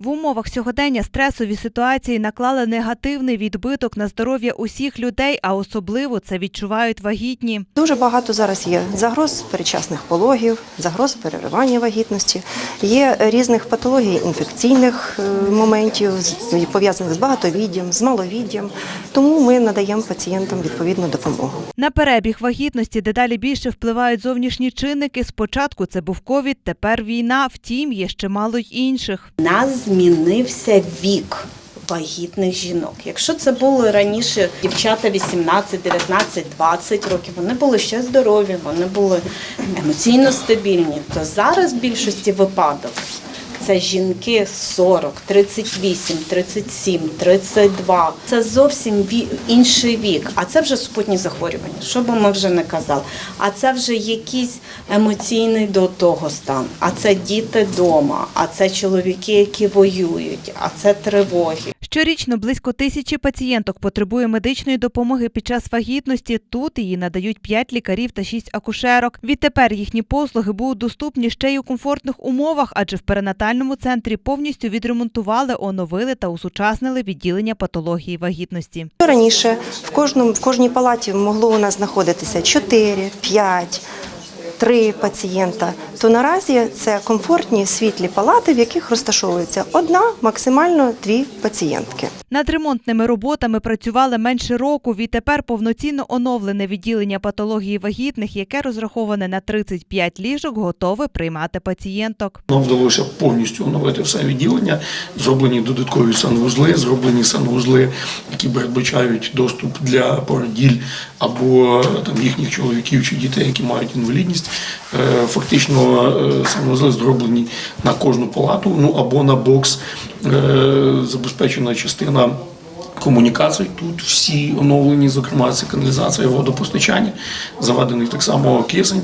В умовах сьогодення стресові ситуації наклали негативний відбиток на здоров'я усіх людей, а особливо це відчувають вагітні. Дуже багато зараз є загроз передчасних пологів, загроз переривання вагітності, є різних патологій інфекційних е, моментів, пов'язаних з багатовіддям, з маловіддям. Тому ми надаємо пацієнтам відповідну допомогу. На перебіг вагітності дедалі більше впливають зовнішні чинники. Спочатку це був ковід, тепер війна. Втім, є ще мало й інших. Нас змінився вік вагітних жінок. Якщо це були раніше дівчата 18, 19, 20 років, вони були ще здорові, вони були емоційно стабільні, то зараз в більшості випадок це жінки 40, 38, 37, 32. Це зовсім інший вік. А це вже супутні захворювання. Що би ми вже не казали. А це вже якийсь емоційний до того стан. А це діти вдома, а це чоловіки, які воюють, а це тривоги. Щорічно близько тисячі пацієнток потребує медичної допомоги під час вагітності. Тут її надають 5 лікарів та 6 акушерок. Відтепер їхні послуги будуть доступні ще й у комфортних умовах, адже в перинатальному центрі повністю відремонтували, оновили та усучаснили відділення патології вагітності. Раніше в кожному в кожній палаті могло у нас знаходитися 4, 5, 3 пацієнта. То наразі це комфортні світлі палати, в яких розташовується одна, максимально дві пацієнтки. Над ремонтними роботами працювали менше року. Відтепер повноцінно оновлене відділення патології вагітних, яке розраховане на 35 ліжок, готове приймати пацієнток. Нам вдалося повністю оновити все відділення. Зроблені додаткові санвузли, зроблені санвузли, які передбачають доступ для породіль або е, там їхніх чоловіків чи дітей, які мають інвалідність. Е, Фактично е, санвузли зроблені на кожну палату, ну або на бокс. Е, Забезпечена частина. Комунікацій тут всі оновлені, зокрема це каналізація, водопостачання, заведений так само кисень,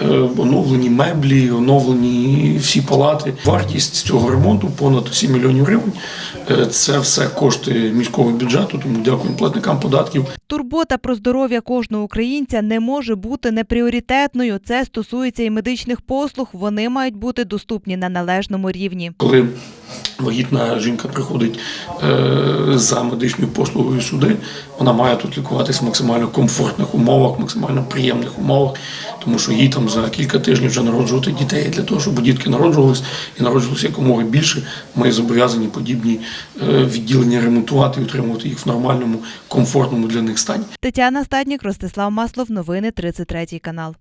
е, оновлені меблі, оновлені всі палати. Вартість цього ремонту понад 7 мільйонів гривень. Е, Це все кошти міського бюджету, тому дякуємо платникам податків. Турбота про здоров'я кожного українця не може бути непріоритетною. Це стосується і медичних послуг. Вони мають бути доступні на належному рівні. Коли вагітна жінка приходить е, за медичною послугою сюди, вона має тут лікуватися в максимально комфортних умовах, максимально приємних умовах, тому що їй там за кілька тижнів вже народжувати дітей. Для того, щоб дітки народжувались і народжувалися якомога більше, ми зобов'язані подібні е, відділення ремонтувати і утримувати їх в нормальному, комфортному для них стані. Тетяна Статнік, Ростислав Маслов. Новини 33 канал.